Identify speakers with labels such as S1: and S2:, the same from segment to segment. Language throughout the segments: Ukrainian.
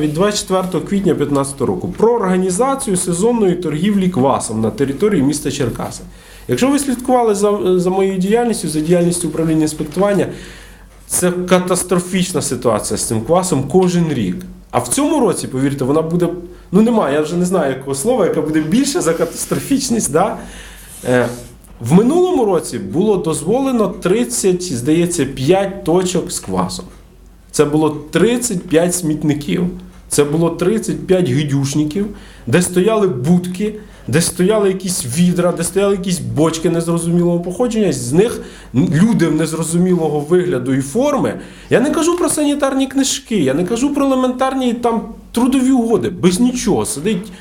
S1: від 24 квітня 2015 року про організацію сезонної торгівлі квасом на території міста Черкаси. Якщо ви слідкували за, за моєю діяльністю, за діяльністю управління інспектування, це катастрофічна ситуація з цим квасом кожен рік. А в цьому році, повірте, вона буде. Ну немає, я вже не знаю якого слова, яка буде більше за катастрофічність. Да? Е, в минулому році було дозволено 30, здається, 5 точок з квасом. Це було 35 смітників, це було 35 гидюшників, де стояли будки, де стояли якісь відра, де стояли якісь бочки незрозумілого походження. З них люди незрозумілого вигляду і форми. Я не кажу про санітарні книжки, я не кажу про елементарні там трудові угоди. Без нічого. Сидить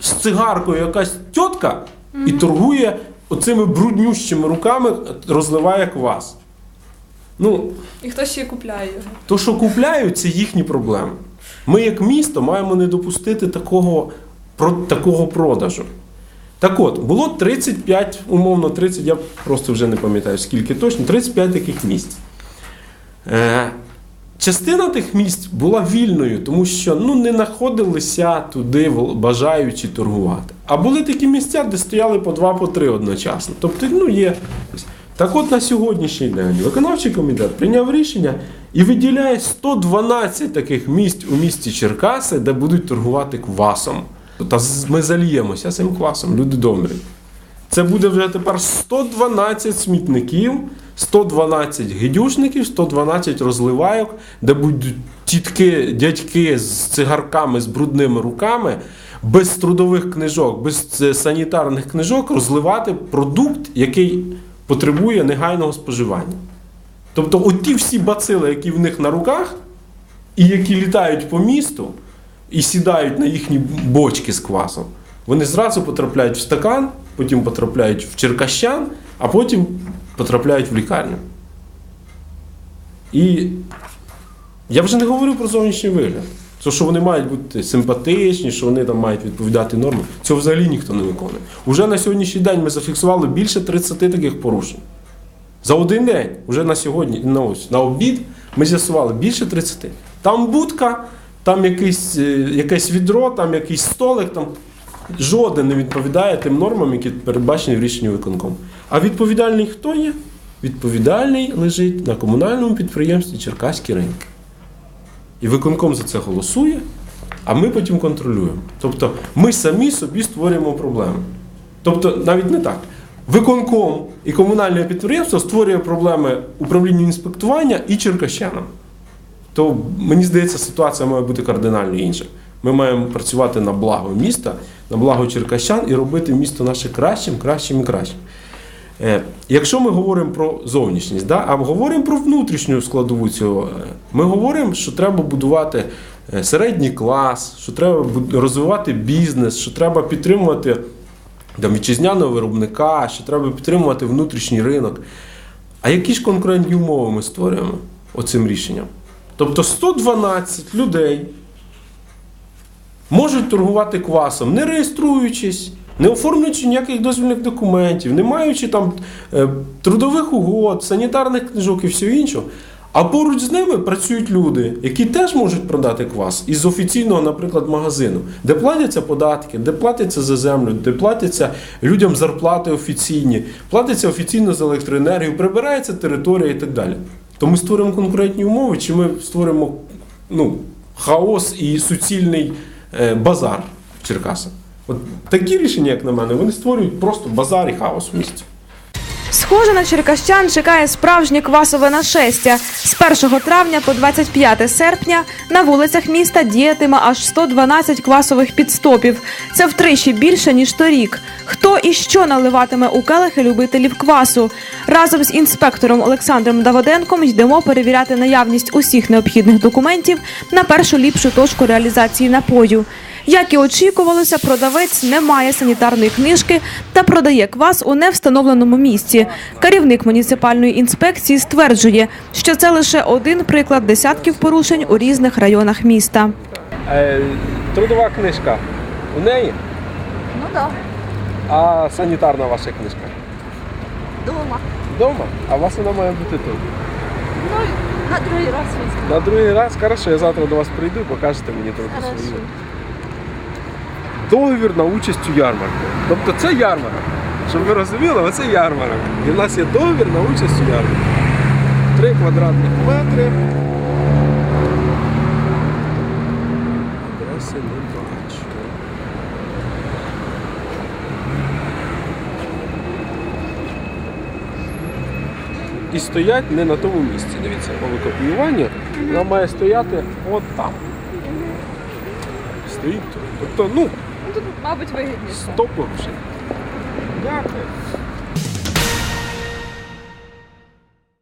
S1: з цигаркою якась тітка і торгує оцими бруднющими руками, розливає квас. Ну,
S2: І хто ще купляє його?
S1: то, що купляють, це їхні проблеми. Ми, як місто, маємо не допустити такого, такого продажу. Так от, було 35, умовно 30, я просто вже не пам'ятаю скільки точно, 35 таких місць. Е, частина тих місць була вільною, тому що ну, не знаходилися туди бажаючі торгувати. А були такі місця, де стояли по два, по три одночасно. Тобто, ну, є. Так от на сьогоднішній день виконавчий комітет прийняв рішення і виділяє 112 таких місць у місті Черкаси, де будуть торгувати квасом. Та ми заліємося цим квасом, люди добрі. Це буде вже тепер 112 смітників, 112 гидюшників, 112 розливайок, де будуть тітки, дядьки з цигарками, з брудними руками, без трудових книжок, без е, санітарних книжок розливати продукт, який потребує негайного споживання. Тобто, оті всі бацили, які в них на руках, і які літають по місту і сідають на їхні бочки з квасом, вони зразу потрапляють в стакан, потім потрапляють в черкащан, а потім потрапляють в лікарню. І я вже не говорю про зовнішній вигляд. То, що вони мають бути симпатичні, що вони там мають відповідати нормам, цього взагалі ніхто не виконує. Уже на сьогоднішній день ми зафіксували більше 30 таких порушень. За один день, вже на сьогодні, на, ось, на обід, ми з'ясували більше 30. Там будка, там якийсь, е, якесь відро, там якийсь столик, там жоден не відповідає тим нормам, які передбачені в рішенні виконкому. А відповідальний хто є? Відповідальний лежить на комунальному підприємстві Черкаські ринки. І виконком за це голосує, а ми потім контролюємо. Тобто ми самі собі створюємо проблеми. Тобто, навіть не так. Виконком і комунальне підприємство створює проблеми управлінню інспектування і черкащанам. То мені здається, ситуація має бути кардинально інша. Ми маємо працювати на благо міста, на благо черкащан і робити місто наше кращим, кращим і кращим. Е, Якщо ми говоримо про зовнішність, да, а говоримо про внутрішню складову цього, е, ми говоримо, що треба будувати е, середній клас, що треба розвивати бізнес, що треба підтримувати там, вітчизняного виробника, що треба підтримувати внутрішній ринок. А які ж конкурентні умови ми створюємо оцим рішенням? Тобто 112 людей можуть торгувати квасом, не реєструючись, не оформлюючи ніяких дозвільних документів, не маючи там е, трудових угод, санітарних книжок і всього іншого. А поруч з ними працюють люди, які теж можуть продати квас із офіційного, наприклад, магазину, де платяться податки, де платяться за землю, де платяться людям зарплати офіційні, платиться офіційно за електроенергію, прибирається територія і так далі. То ми створимо конкурентні умови, чи ми створимо ну, хаос і суцільний е, базар в Черкасах. От такі рішення, як на мене, вони створюють просто базар і хаос в місті.
S3: Схоже на черкащан чекає справжнє квасове нашестя. З 1 травня по 25 серпня на вулицях міста діятиме аж 112 квасових підстопів. Це втричі більше ніж торік. Хто і що наливатиме у келихи любителів квасу? Разом з інспектором Олександром Давиденком йдемо перевіряти наявність усіх необхідних документів на першу ліпшу точку реалізації напою. Як і очікувалося, продавець не має санітарної книжки та продає квас у невстановленому місці. Керівник муніципальної інспекції стверджує, що це лише один приклад десятків порушень у різних районах міста.
S1: Е, трудова книжка у неї,
S4: Ну да,
S1: а санітарна ваша книжка
S4: дома.
S1: вдома, а у вас вона має бути тут.
S4: Ну, на-
S2: другий раз.
S1: На другий раз, хорошо, я завтра до вас прийду, покажете мені трохи свою. Договір на участь у ярмарку. Тобто це ярмарок. Щоб ви розуміли, оце ярмарок. І в нас є договір на участь у ярмарку. Три квадратних метри. Адреси не бачу. І стоять не на тому місці. Дивіться, великопіювання, вона має стояти от там. Стоїть тут. Тобто, ну,
S3: Stoppen
S1: tu ma. Stop